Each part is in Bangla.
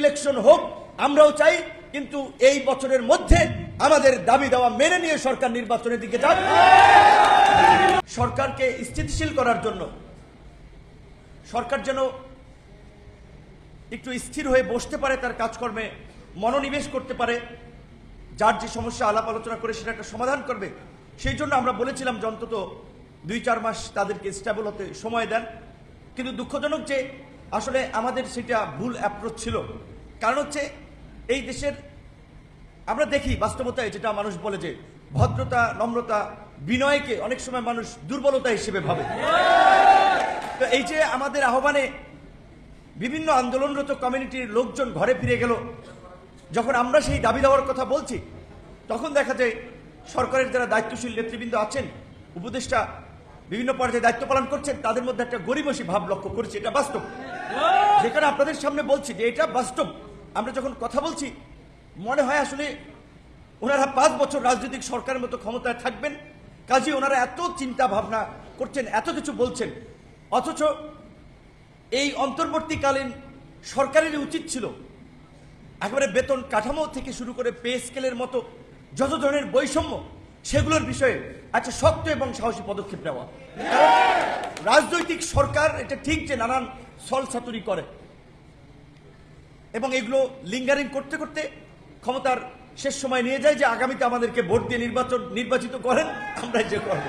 ইলেকশন হোক, আমরাও চাই, কিন্তু এই বছরের মধ্যে আমাদের দাবি দেওয়া মেনে নিয়ে সরকার নির্বাচনের দিকে যান সরকারকে স্থিতিশীল করার জন্য সরকার যেন একটু স্থির হয়ে বসতে পারে, তার কাজকর্মে মনোনিবেশ করতে পারে, যার যে সমস্যা আলাপ আলোচনা করে সেটা একটা সমাধান করবে, সেই জন্য আমরা বলেছিলাম যে অন্তত দুই চার মাস তাদেরকে স্টেবল হতে সময় দেন। কিন্তু দুঃখজনক যে আসলে আমাদের সেটা ভুল অ্যাপ্রোচ ছিল। কারণ হচ্ছে, এই দেশের, আমরা দেখি বাস্তবতায় যেটা মানুষ বলে যে, ভদ্রতা, নম্রতা বিনয়কে অনেক সময় মানুষ দুর্বলতা হিসেবে ভাবে। তো এই যে আমাদের আহ্বানে বিভিন্ন আন্দোলনরত কমিউনিটির লোকজন ঘরে ফিরে গেল, যখন আমরা সেই দাবি দেওয়ার কথা বলছি, তখন দেখা যায় সরকারের যারা দায়িত্বশীল নেতৃবৃন্দ আছেন, উপদেষ্টা বিভিন্ন পর্যায়ে দায়িত্ব পালন করছেন, তাদের মধ্যে একটা গরিবসী ভাব লক্ষ্য করেছি, এটা বাস্তব। যেখানে আপনাদের সামনে বলছি যে এটা বাস্তব। আমরা যখন কথা বলছি, মনে হয় আসলে ওনারা পাঁচ বছর রাজনৈতিক সরকারের মতো ক্ষমতায় থাকবেন। কাজে, ওনারা এত চিন্তা ভাবনা করছেন, এত কিছু বলছেন। অথচ এই অন্তর্বর্তীকালীন সরকারের উচিত ছিল একেবারে বেতন কাঠামো থেকে শুরু করে পে স্কেলের মতো যত ধরনের বৈষম্য, সেগুলোর বিষয়ে একটা শক্ত এবং সাহসী পদক্ষেপ নেওয়া। রাজনৈতিক সরকার এটা ঠিক যে নানান সল সাতুরি করে। এবং এগুলো লিঙ্গারিং করতে করতে ক্ষমতার শেষ সময় নিয়ে যায় যে আগামীতে আমাদেরকে ভোট দিয়ে নির্বাচন নির্বাচিত করেন, আমরা যে করব।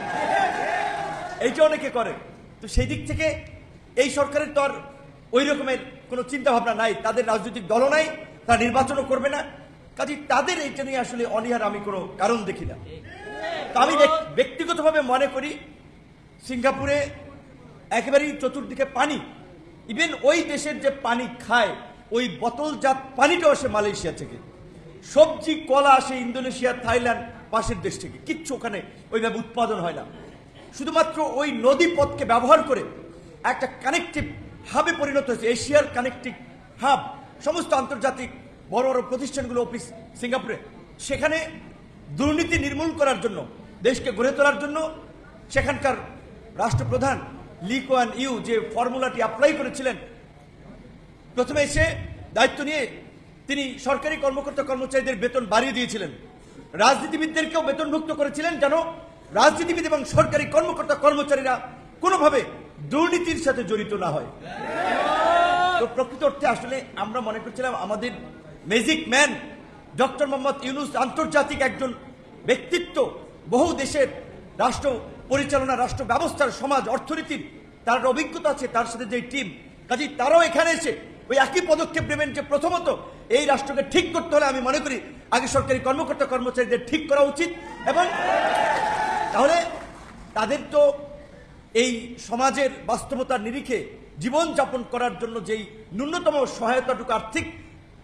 এইটা অনেকে করে। তো সেই দিক থেকে এই সরকারের তো আর ওই রকমের কোনো চিন্তাভাবনা নাই। তাদের রাজনৈতিক দলও নাই, তারা নির্বাচনও করবে না। কাজে তাদের এইটা নিয়ে আসলে অনীহার আমি কোনো কারণ দেখি না। আমি ব্যক্তিগতভাবে মনে করি, সিঙ্গাপুরে একেবারেই চতুর্দিকে পানি। ইভেন ওই দেশের যে পানি খায়, ওই বোতলজাত পানিটাও আসে মালয়েশিয়া থেকে। সবজি, কলা আসে ইন্দোনেশিয়া, থাইল্যান্ড পাশের দেশ থেকে। কিচ্ছু ওখানে ওইভাবে উৎপাদন হয় না। শুধুমাত্র ওই নদী পথকে ব্যবহার করে একটা কানেকটিভ হাবে পরিণত হয়েছে, এশিয়ার কানেকটিভ হাব সমস্ত আন্তর্জাতিক বড় বড় প্রতিষ্ঠানগুলো অফিস সিঙ্গাপুরে। সেখানে দুর্নীতি নির্মূল করার জন্য, দেশকে গড়ে তোলার জন্য সেখানকার রাষ্ট্রপ্রধান লি কোয়ান ইউ যে ফর্মুলাটি অ্যাপ্লাই করেছিলেন, প্রথমে এসে দায়িত্ব নিয়ে তিনি সরকারি কর্মকর্তা কর্মচারীদের বেতন বাড়িয়ে দিয়েছিলেন। রাজনীতিবিদদেরকেও বেতনভুক্ত করেছিলেন যেন রাজনীতিবিদ এবং সরকারি কর্মকর্তা কর্মচারীরা কোনোভাবে দুর্নীতির সাথে জড়িত না হয়। তো প্রকৃত অর্থে আসলে আমরা মনে করছিলাম আমাদের magic man doctor Mohammad Yunus আন্তর্জাতিক একজন ব্যক্তিত্ব, বহু দেশের রাষ্ট্র পরিচালনা, রাষ্ট্র ব্যবস্থার সমাজ, অর্থনীতির, তার অভিজ্ঞতা আছে, তার সাথে যে টিম কাজেই তারাও এখানে এসে ওই একই পদক্ষেপ নেবেন যে প্রথমত এই রাষ্ট্রকে ঠিক করতে হলে আমি মনে করি আগে সরকারি কর্মকর্তা কর্মচারীদের ঠিক করা উচিত এবং তাহলে তাদের তো এই সমাজের বাস্তবতার নিরিখে জীবন যাপন করার জন্য যেই ন্যূনতম সহায়তাটুকু, আর্থিক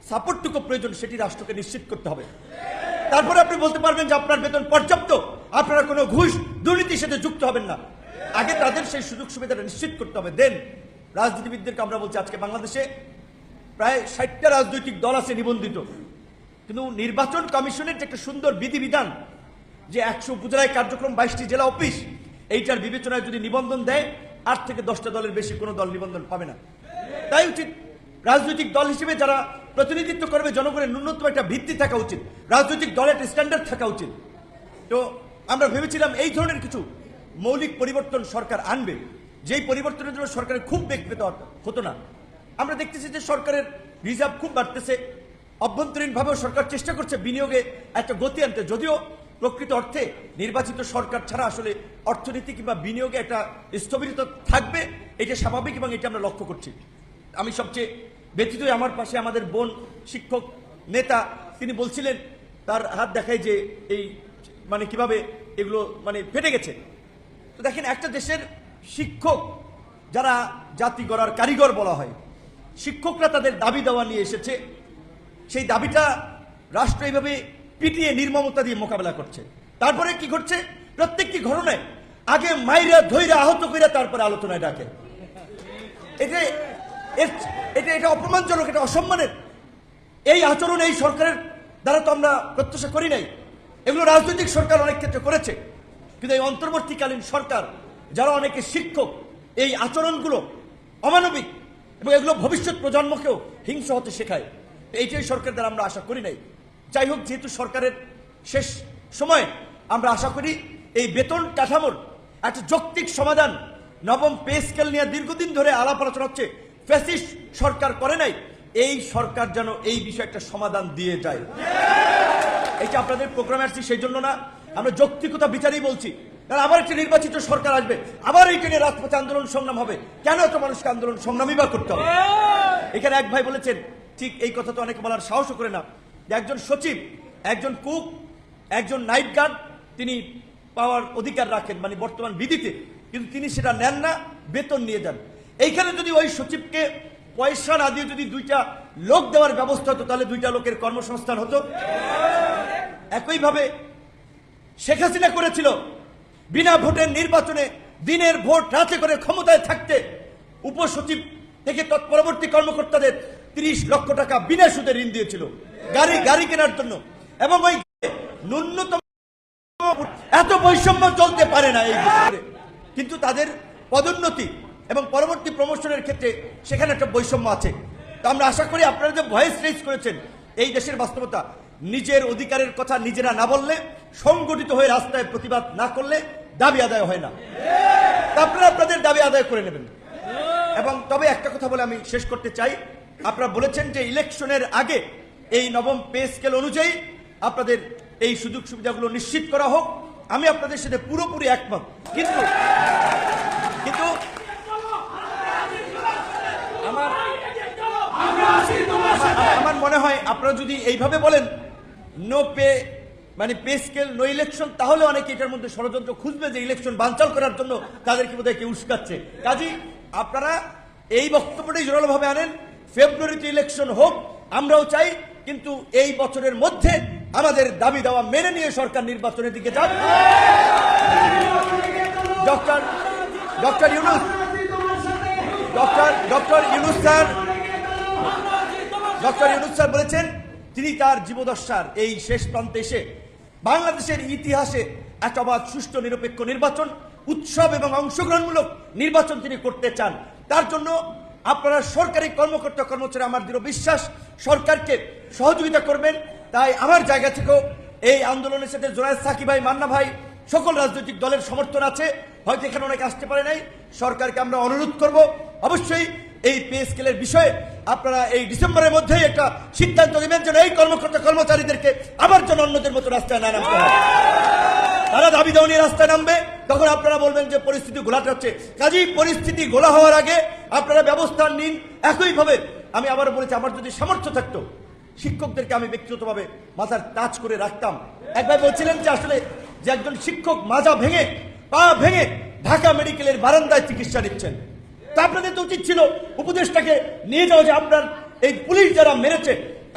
সাপোর্টটুকু প্রয়োজন, সেটি রাষ্ট্রকে নিশ্চিত করতে হবে। তারপরে আপনি বলতে পারবেন যে আপনার বেতন পর্যাপ্ত। আপনারা কোনো ঘুষ দুর্নীতির সাথে যুক্ত হবেন না। আগে তাদের সেই সুযোগ সুবিধাটা নিশ্চিত করতে হবে। দেন রাজনীতিবিদদেরকে আমরা বলছি, আজকে বাংলাদেশে প্রায় ষাটটা রাজনৈতিক দল আছে নিবন্ধিত। কিন্তু নির্বাচন কমিশনের যে একটা সুন্দর বিধিবিধান, যে একশো উপজেলায় কার্যক্রম, বাইশটি জেলা অফিস, এইটার বিবেচনায় যদি নিবন্ধন দেয়, আট থেকে দশটা দলের বেশি কোনো দল নিবন্ধন পাবে না। তাই উচিত রাজনৈতিক দল হিসেবে যারা প্রতিনিধিত্ব করবে জনগণের ন্যূনতম একটা ভিত্তি থাকা উচিত। রাজনৈতিক দলের একটা স্ট্যান্ডার্ড থাকা উচিত। তো আমরা ভেবেছিলাম এই ধরনের কিছু মৌলিক পরিবর্তন সরকার আনবে। যেই পরিবর্তনের জন্য সরকারের খুব বেগ পেতে হতো না। আমরা দেখতেছি যে সরকারের রিজার্ভ খুব বাড়তেছে। অভ্যন্তরীণভাবেও সরকার চেষ্টা করছে বিনিয়োগে একটা গতি আনতে। যদিও প্রকৃত অর্থে নির্বাচিত সরকার ছাড়া আসলে অর্থনীতি কিংবা বিনিয়োগে একটা স্থবিরতা থাকবে, এটা স্বাভাবিক এবং এটা আমরা লক্ষ্য করছি। আমি সবচেয়ে ব্যতীত আমার পাশে আমাদের বোন শিক্ষক নেতা, তিনি বলছিলেন, তার হাত দেখায় যে এই মানে কীভাবে এগুলো মানে ফেটে গেছে। তো দেখেন, একটা দেশের শিক্ষক যারা জাতি গড়ার কারিগর বলা হয়, শিক্ষকরা তাদের দাবি দেওয়া নিয়ে এসেছে। সেই দাবিটা রাষ্ট্র এইভাবে পিটিয়ে নির্মমতা দিয়ে মোকাবেলা করছে। তারপরে কি ঘটছে? প্রত্যেকটি ঘটনায় আগে মাইরা ধৈরা আহত কইরা তারপরে আলোচনায় ডাকে। এটা এর- এটা এটা অপমানজনক, এটা অসম্মানের। এই আচরণ এই সরকারের দ্বারা তো আমরা প্রত্যাশা করি নাই। এগুলো রাজনৈতিক সরকার অনেক ক্ষেত্রে করেছে। কিন্তু এই অন্তর্বর্তীকালীন সরকার, যারা অনেকে শিক্ষক, এই আচরণগুলো অমানবিক এবং এগুলো ভবিষ্যৎ প্রজন্মকেও হিংস হতে শেখায়। এইটাই সরকার দ্বারা আমরা আশা করি নাই। যাই হোক, যেহেতু সরকারের শেষ সময়, আমরা আশা করি এই বেতন কাঠামোর একটা যৌক্তিক সমাধান নবম পে স্কেল নিয়ে দীর্ঘদিন ধরে আলাপ আলোচনা হচ্ছে। ফ্যাসিস্ট সরকার করে নাই, এই সরকার যেন এই বিষয়ে একটা সমাধান দিয়ে যায়। এটা আপনাদের প্রোগ্রামে আসছি সেই জন্য না, আমরা যৌক্তিকতা বিচারেই বলছি। কারণ আবার একটি নির্বাচিত সরকার আসবে, আবার এইটা নিয়ে রাজপথে আন্দোলন সংগ্রাম হবে। কেন এত মানুষকে আন্দোলন সংগ্রামই বা করতে হবে? এখানে এক ভাই বলেছেন, ঠিক এই কথা তো অনেকে বলার সাহসও করে না একজন সচিব, একজন কুক, একজন নাইট গার্ড, তিনি পাওয়ার অধিকার রাখেন মানে বর্তমান বিধিতে। কিন্তু তিনি সেটা নেন না, বেতন নিয়ে যান। এইখানে যদি ওই সচিবকে পয়সা না দিয়ে যদি দুইটা লোক দেওয়ার ব্যবস্থা হতো, তাহলে দুইটা লোকের কর্মসংস্থান হতো। একইভাবে শেখ হাসিনা করেছিল, বিনা ভোটের নির্বাচনে দিনের ভোট রাতে করে ক্ষমতায় থাকতে উপসচিব থেকে তৎপরবর্তী কর্মকর্তাদের তিরিশ লক্ষ টাকা বিনা সুদে ঋণ দিয়েছিল, গাড়ি গাড়ি কেনার জন্য। এবং ওই ন্যূনতম এত বৈষম্য চলতে পারে না এই কিন্তু তাদের পদোন্নতি এবং পরবর্তী প্রমোশনের ক্ষেত্রে সেখানে একটা বৈষম্য আছে। তো আমরা আশা করি আপনারা যে ভয়েস রেজ করেছেন, এই দেশের বাস্তবতা নিজের অধিকারের কথা নিজেরা না বললে, সংগঠিত হয়ে রাস্তায় প্রতিবাদ না করলে দাবি আদায় হয় না। আপনারা আপনাদের দাবি আদায় করে নেবেন। এবং তবে একটা কথা বলে আমি শেষ করতে চাই। আপনারা বলেছেন যে ইলেকশনের আগে এই নবম পে স্কেল অনুযায়ী আপনাদের এই সুযোগ সুবিধাগুলো নিশ্চিত করা হোক। আমি আপনাদের সাথে পুরোপুরি একমত। কিন্তু কিন্তু আমার আমার মনে হয় আপনারা যদি এইভাবে বলেন নো পে মানে পে স্কেল নো ইলেকশন তাহলে অনেকে এটার মধ্যে ষড়যন্ত্র খুঁজবে যে ইলেকশন বানচাল করার জন্য তাদেরকে বোধহয় কেউ উস্কাচ্ছে। কাজী, আপনারা এই বক্তব্যটাই জোরালোভাবে আনেন ফেব্রুয়ারিতে ইলেকশন হোক, আমরাও চাই, কিন্তু এই বছরের মধ্যে আমাদের দাবি দেওয়া মেনে নিয়ে সরকার নির্বাচনের দিকে যান doctor doctor Yunus, doctor doctor Yunus sir doctor Yunus sir বলেছেন, তিনি তার জীবদশার এই শেষ প্রান্তে এসে বাংলাদেশের ইতিহাসে একটা অবাধ, সুষ্ঠু, নিরপেক্ষ নির্বাচন, উৎসব এবং অংশগ্রহণমূলক নির্বাচন তিনি করতে চান। তার জন্য আপনারা সরকারি কর্মকর্তা, কর্মচারী, আমার দৃঢ় বিশ্বাস, সরকারকে সহযোগিতা করবেন। তাই আমার জায়গা থেকেও এই আন্দোলনের সাথে জোনায়দ সাকি ভাই, মান্না ভাই, সকল রাজনৈতিক দলের সমর্থন আছে। হয়তো এখানে অনেকে আসতে পারে নাই। সরকারকে আমরা অনুরোধ করব, অবশ্যই এই পে স্কেলের বিষয়ে আপনারা এই ডিসেম্বরের মধ্যেই একটা সিদ্ধান্ত নেবেন যেন এই কর্মকর্তা কর্মচারীদেরকে আবার যেন অন্যদের মতো রাস্তায় না নামতে তারা দাবি দেওয়া নিয়ে রাস্তায় নামবে। তখন আপনারা বলবেন যে পরিস্থিতি ঘোলাতে হচ্ছে কাজেই পরিস্থিতি ঘোলা হওয়ার আগে আপনারা ব্যবস্থা নিন। একইভাবে আমি আবার বলেছি, আমার যদি সামর্থ্য থাকতো, শিক্ষকদেরকে আমি ব্যক্তিগতভাবে মাথার টাচ করে রাখতাম। একবার বলছিলেন যে আসলে যে একজন শিক্ষক মাজা ভেঙে, পা ভেঙে ঢাকা মেডিকেলের বারান্দায় চিকিৎসা নিচ্ছেন। তা আপনাদের তো উচিত ছিল উপদেশটাকে নিয়ে যাওয়া যে আপনার এই পুলিশ যারা মেরেছে,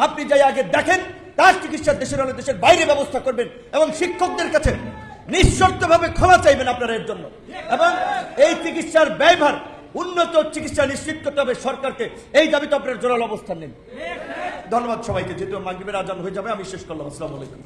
আপনি যাই আগে দেখেন, তার চিকিৎসা দেশের হলে দেশের বাইরে ব্যবস্থা করবেন এবং শিক্ষকদের কাছে নিঃশর্তভাবে ক্ষমা চাইবেন আপনারা এর জন্য। এবং এই চিকিৎসার ব্যয়ভার উন্নত চিকিৎসা নিশ্চিত করতে হবে সরকারকে। এই দাবিতে আপনার জোরাল অবস্থান নিন। ধন্যবাদ সবাইকে, যেহেতু মাগরিবের আজান হয়ে যাবে, আমি শেষ করলাম। আসসালামু আলাইকুম।